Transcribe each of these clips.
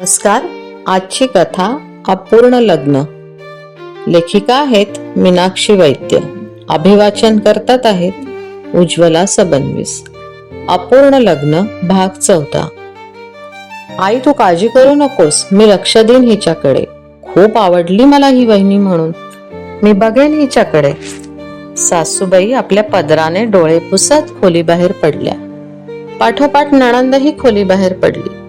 नमस्कार. आजची कथा अपूर्ण लग्न. लेखिका आहेत मीनाक्षी वैद्य. अभिवाचन करतात आहेत उज्ज्वला सबनवीस. अपूर्ण लग्न भाग चौथा आई तू काळजी करू नकोस. मी लक्ष देईन हिच्याकडे. खूप आवडली मला ही वहिनी म्हणून. मी बघेन हिच्याकडे. सासूबाई आपल्या पदराने डोळे पुसत खोलीबाहेर पडल्या. पाठोपाठ नणंदही खोलीबाहेर पडली.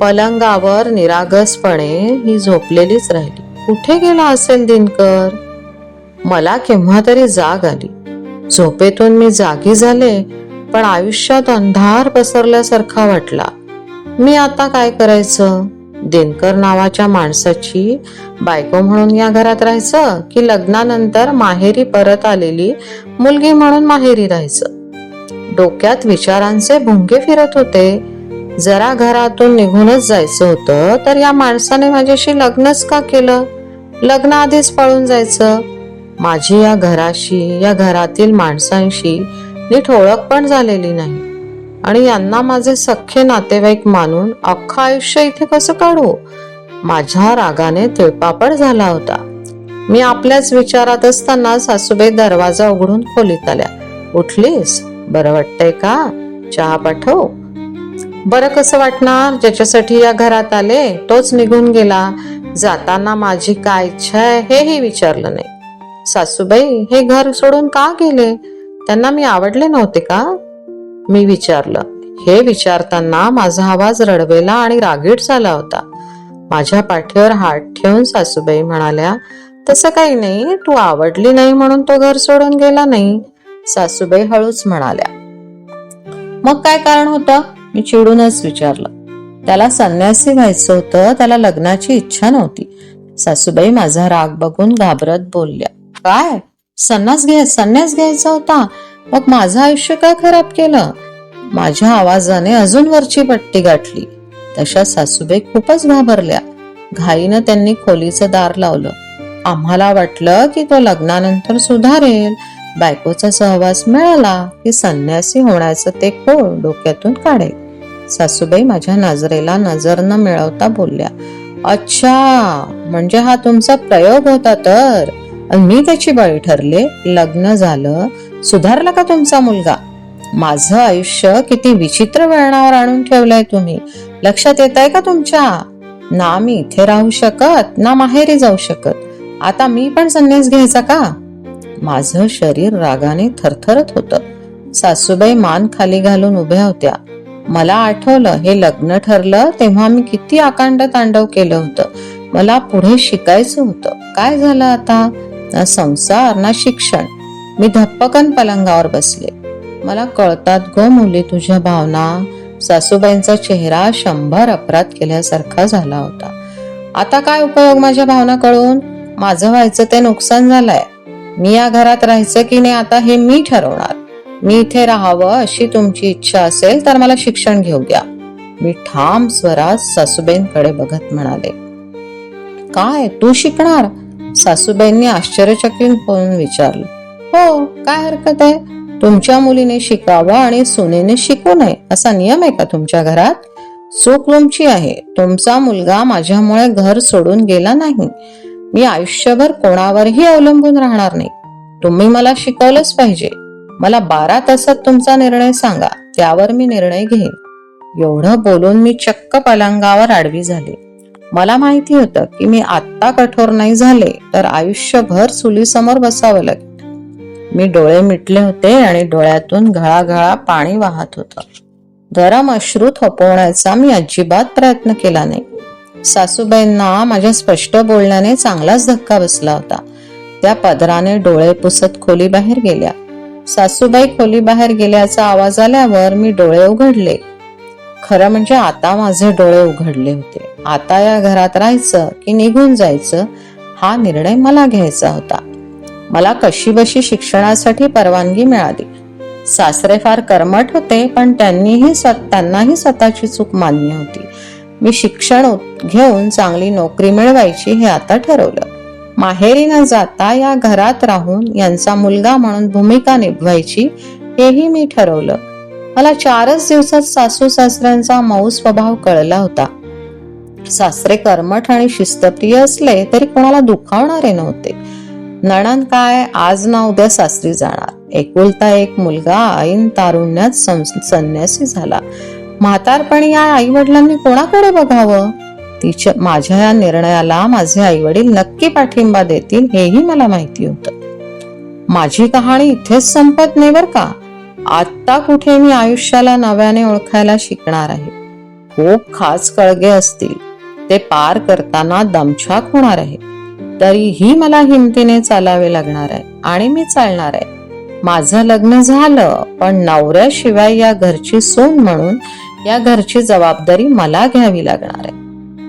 पलंगावर निरागसपणे ही झोपलेलीच राहिली. कुठे गेला असेल दिनकर? मला केव्हा तरी जाग आली. झोपेतून मी जागी झाले पण आयुष्यात अंधार पसरल्यासारखा वाटला. मी आता काय करायचं? दिनकर नावाच्या माणसाची बायको म्हणून या घरात राहायचं की लग्नानंतर माहेरी परत आलेली मुलगी म्हणून माहेरी राहायचं? डोक्यात विचारांचे भुंगे फिरत होते. जरा घरातून निघूनच जायचं होतं तर या माणसाने माझ्याशी लग्नच का केलं? लग्न आधीच पळून जायचं. माझी या घराशी या घरातील माणसांशी नीट ओळख पण झालेली नाही. आणि यांना माझे सख्खे नातेवाईक मानून अख्खं आयुष्य इथे कसं काढू? माझ्या रागाने तिळपापड झाला होता. मी आपल्याच विचारात असताना सासूबाई दरवाजा उघडून खोलीत आल्या. उठलीस? बरं वाटतंय का? चहा पाठव. बरं कसं वाटणार? ज्याच्यासाठी या घरात आले तोच निघून गेला. जाताना माझी काय इच्छा आहे हेही विचारलं नाही. सासूबाई हे घर सोडून का गेले? त्यांना मी आवडले नव्हते का? मी विचारलं. हे विचारताना माझा आवाज रडवेला आणि रागीट झाला होता. माझ्या पाठीवर हात ठेवून सासूबाई म्हणाल्या तसं काही नाही तू आवडली नाही म्हणून तो घर सोडून गेला नाही. सासूबाई हळूच म्हणाल्या मग काय कारण होतं? मी चिडूनच विचारलं. त्याला संन्यासी व्हायचं होतं त्याला लग्नाची इच्छा नव्हती. सासूबाई माझा राग बघून घाबरत बोलल्या. काय? संन्यास घ्याय संन्यास घ्यायचा होता? मग माझं आयुष्य काय खराब केलं? माझ्या आवाजाने अजून वरची पट्टी गाठली. तशा सासूबाई खूपच घाबरल्या. घाईनं त्यांनी खोलीचं दार लावलं. आम्हाला वाटलं की तो लग्नानंतर सुधारेल. बायकोचा सहवास मिळाला की संन्यासी होण्याचं ते कोळ डोक्यातून काढे. सासूबाई माझ्या नजरेला नजर न मिळवता बोलल्या अच्छा म्हणजे हा तुमचा प्रयोग होता तर? मी त्याची बळी ठरले लग्न झालं सुधारला का तुमचा मुलगा? माझं आयुष्य किती विचित्र वळणावर आणून ठेवलंय तुम्ही. लक्षात येत आहे का तुमच्या? ना मी इथे राहू शकत ना माहेरी जाऊ शकत. आता मी पण संन्यास घ्यायचा का? माझं शरीर रागाने थरथरत होतं. सासूबाई मान खाली घालून उभ्या होत्या. मला आठवलं हे लग्न ठरलं तेव्हा मी किती आकांड तांडव केलं होतं. मला पुढे शिकायचं होतं. काय झालं आता? ना संसार ना शिक्षण. मी धप्पकन पलंगावर बसले. मला कळतात ग मुली तुझ्या भावना. सासूबाईंचा चेहरा शंभर अपराध केल्यासारखा झाला होता. आता काय उपयोग माझ्या भावना कळून? माझं व्हायचं ते नुकसान झालंय. मी या घरात राहायचं की नाही आता हे मी ठरवणार. मी इथे राहावं अशी तुमची इच्छा असेल तर मला शिक्षण घेऊ द्या. मी ठाम स्वरात सासूबाईंकडे बघत म्हणाले. काय तू शिकणार? सासूबाईंनी आश्चर्यचकित होऊन विचारलं. हो काय हरकत आहे? तुमच्या मुलीने शिकावं आणि सुनेने शिकू नये असा नियम आहे का तुमच्या घरात? चूक तुमची आहे. तुमचा मुलगा माझ्यामुळे घर सोडून गेला नाही. मी आयुष्यभर कोणावरही अवलंबून राहणार नाही. तुम्ही मला शिकवलंच पाहिजे. मला बारा तासात तुमचा निर्णय सांगा त्यावर मी निर्णय घेईन. एवढं बोलून मी चक्क पलंगावर आडवी झाले. मला माहिती होतं की मी आत्ता कठोर नाही झाले तर आयुष्यभर चुलीसमोर बसावं लागेल. मी डोळे मिटले होते आणि डोळ्यातून घळाघळा पाणी वाहत होतं. गरम अश्रू थोपवण्याचा मी अजिबात प्रयत्न केला नाही. सासूबाईंना माझ्या स्पष्ट बोलण्याने चांगलाच धक्का बसला होता. त्या पदराने डोळे पुसत खोली बाहेर गेल्या. सासूबाई खोली बाहेर गेल्याचा आवाज आल्यावर मी डोळे उघडले. खरं म्हणजे आता माझे डोळे उघडले होते. आता या घरात राहायचं की निघून जायचं हा निर्णय मला घ्यायचा होता. मला कशी बशी शिक्षणासाठी परवानगी मिळाली. सासरे फार कर्मठ होते पण त्यांनीही त्यांनाही स्वतःची चूक मान्य होती. मी शिक्षण घेऊन चांगली नोकरी मिळवायची हे आता ठरवलं. माहेरी न जाता या घरात राहून यांचा मुलगा म्हणून भूमिका निभवायची हेही मी ठरवलं. मला चारच दिवसात सासू सासऱ्यांचा मऊ स्वभाव कळला होता. सासरे कर्मठ आणि शिस्तप्रिय असले तरी कोणाला दुखावणारे नव्हते. नणन काय आज ना उद्या सासरी जाणार. एकुलता एक मुलगा ऐन तारुण्यात संन्यासी झाला. म्हातारपणी या आई वडिलांनी कोणाकडे बघावं? तिच्या माझ्या या निर्णयाला माझे आई वडील नक्की पाठिंबा देतील हेही मला माहिती होतं. माझी कहाणी इथेच संपत नाही बर का? आत्ता कुठे मी आयुष्याला नव्याने ओळखायला शिकणार आहे? खूप खास कळगे असतील. ते पार करताना दमछाक होणार आहे. तरीही मला हिमतीने चालावे लागणार आहे आणि मी चालणार आहे. माझं लग्न झालं पण नवऱ्याशिवाय या घरची सून म्हणून या घरची जबाबदारी मला घ्यावी लागणार आहे.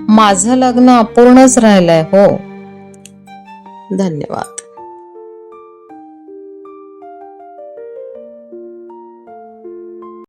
माझं लग्न अपूर्णच राहिलंय हो. धन्यवाद.